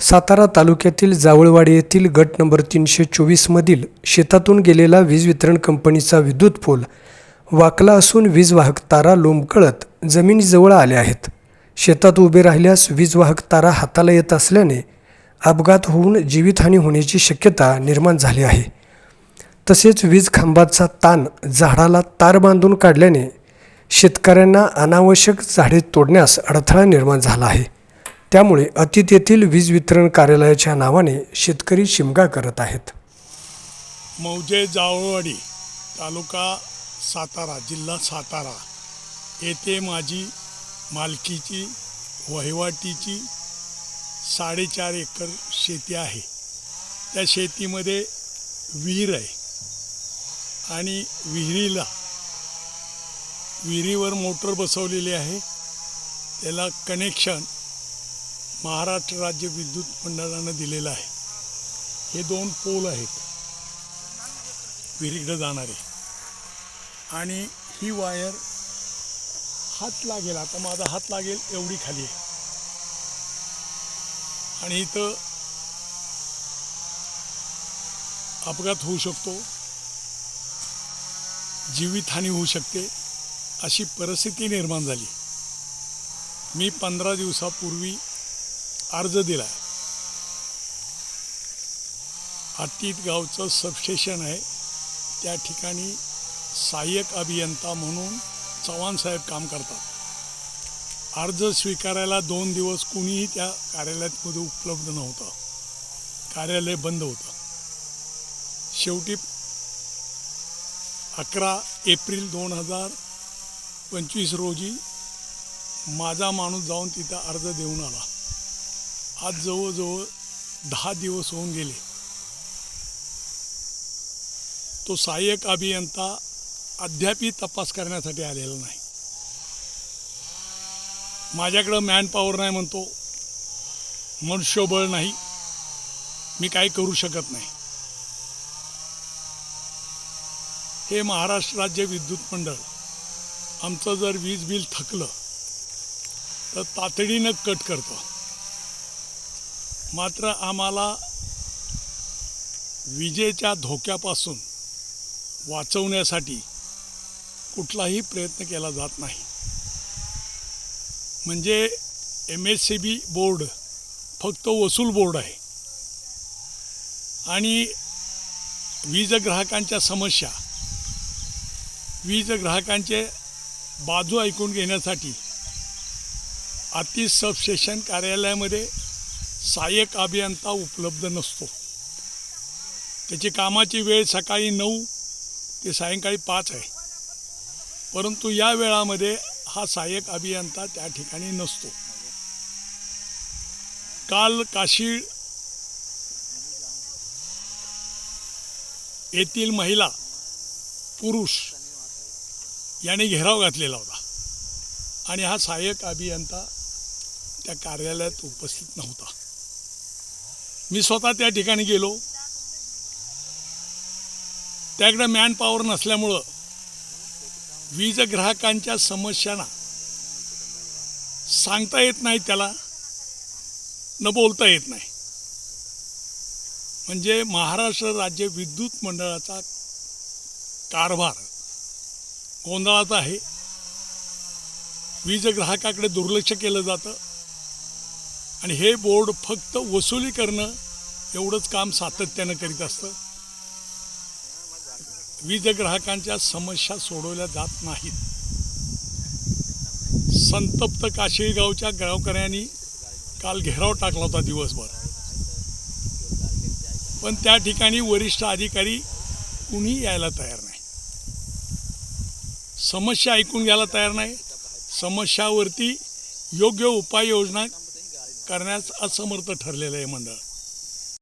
सातारा तालुक्यातील जावळवाडी येथील गट नंबर तीनशे चोवीसमधील शेतातून गेलेला वीज वितरण कंपनीचा विद्युत पोल वाकला असून वीज वाहक तारा लोंबकळत जमिनीजवळ आल्या आहेत. शेतात उभे राहिल्यास वीज वाहक तारा हाताला येत असल्याने अपघात होऊन जीवितहानी होण्याची शक्यता निर्माण झाली आहे. तसेच वीज खांबाचा ताण झाडाला तार बांधून काढल्याने शेतकऱ्यांना अनावश्यक झाडे तोडण्यास अडथळा निर्माण झाला आहे. त्यामुळे अतीत येथील वीज वितरण कार्यालयाच्या नावाने शेतकरी शिमगा करत आहेत. मौजे जावळवाडी तालुका सातारा जिल्हा सातारा. येथे माझी मालकीची वहिवाटीची साडेचार एकर शेती आहे. त्या शेतीमध्ये विहीर आहे आणि विहिरीला विहिरीवर मोटर बसवलेली आहे. त्याला कनेक्शन महाराष्ट्र राज्य विद्युत मंडळानं दिलेलं आहे. हे दोन पोल आहेत. विहिरीकडे जाणारे. आणि ही वायर हात लागेल. आता माझा हात लागेल एवढी खाली आहे. आणि इथं अपघात होऊ शकतो. जीवितहानी होऊ शकते. अशी परिस्थिती निर्माण झाली. मी पंधरा दिवसापूर्वी अर्ज दिला. आटीत गावचं सबस्टेशन आहे. त्या ठिकाणी सहाय्यक अभियंता म्हणून चव्हाण साहेब काम करतात. अर्ज स्वीकारायला दोन दिवस कुणीही त्या कार्यालयामध्ये उपलब्ध नव्हतं. कार्यालय बंद होतं. शेवटी अकरा एप्रिल दोन हजार पंचवीस रोजी माझा माणूस जाऊन तिथं अर्ज देऊन आला. आज जवळजवळ दहा दिवस होऊन गेले. तो सहाय्यक अभियंता अद्यापही तपास करण्यासाठी आलेला नाही. माझ्याकडं मॅन पॉवर नाही म्हणतो. मनुष्यबळ नाही. मी काही करू शकत नाही. हे महाराष्ट्र राज्य विद्युत मंडळ आमचं जर वीज बिल थकलं तर तातडीनं कट करतं. मात्र आम्हाला विजेच्या धोक्यापासून वाचवण्यासाठी कुठलाही प्रयत्न केला जात नाही. म्हणजे M S C B board फक्त वसूल बोर्ड आहे. आणि वीज ग्राहकांच्या समस्या वीज ग्राहकांचे बाजू ऐकून घेण्यासाठी अति सबस्टेशन कार्यालयामध्ये सहाय्यक अभियंता उपलब्ध नसतो. त्याची कामाची वेळ सकाळी नऊ ते सायंकाळी पाच आहे. परंतु या वेळामध्ये हा सहाय्यक अभियंता त्या ठिकाणी नसतो. काल काशीळ येथील महिला पुरुष याने घेराव घातलेला होता आणि हा सहाय्यक अभियंता त्या कार्यालयात उपस्थित नव्हता. मी स्वतः त्या ठिकाणी गेलो. त्याकडे मॅन पॉवर नसल्यामुळं वीज ग्राहकांच्या समस्यांना सांगता येत नाही त्याला न बोलता येत नाही. म्हणजे महाराष्ट्र राज्य विद्युत मंडळाचा कारभार गोंधळाचा आहे. वीज ग्राहकाकडे दुर्लक्ष केलं जातं. आणि हे बोर्ड फक्त वसुली करणं एवढंच काम सातत्यानं करीत असतं. वीज ग्राहकांच्या समस्या सोडवल्या जात नाहीत. संतप्त काशीगावच्या गावकऱ्यांनी काल घेराव टाकला होता दिवसभर. पण त्या ठिकाणी वरिष्ठ अधिकारी कुणी यायला तयार नाही. समस्या ऐकून घ्यायला तयार नाही. समस्यावरती योग्य उपाययोजना करण्यास असमर्थ ठरलेलं आहे मंडळ.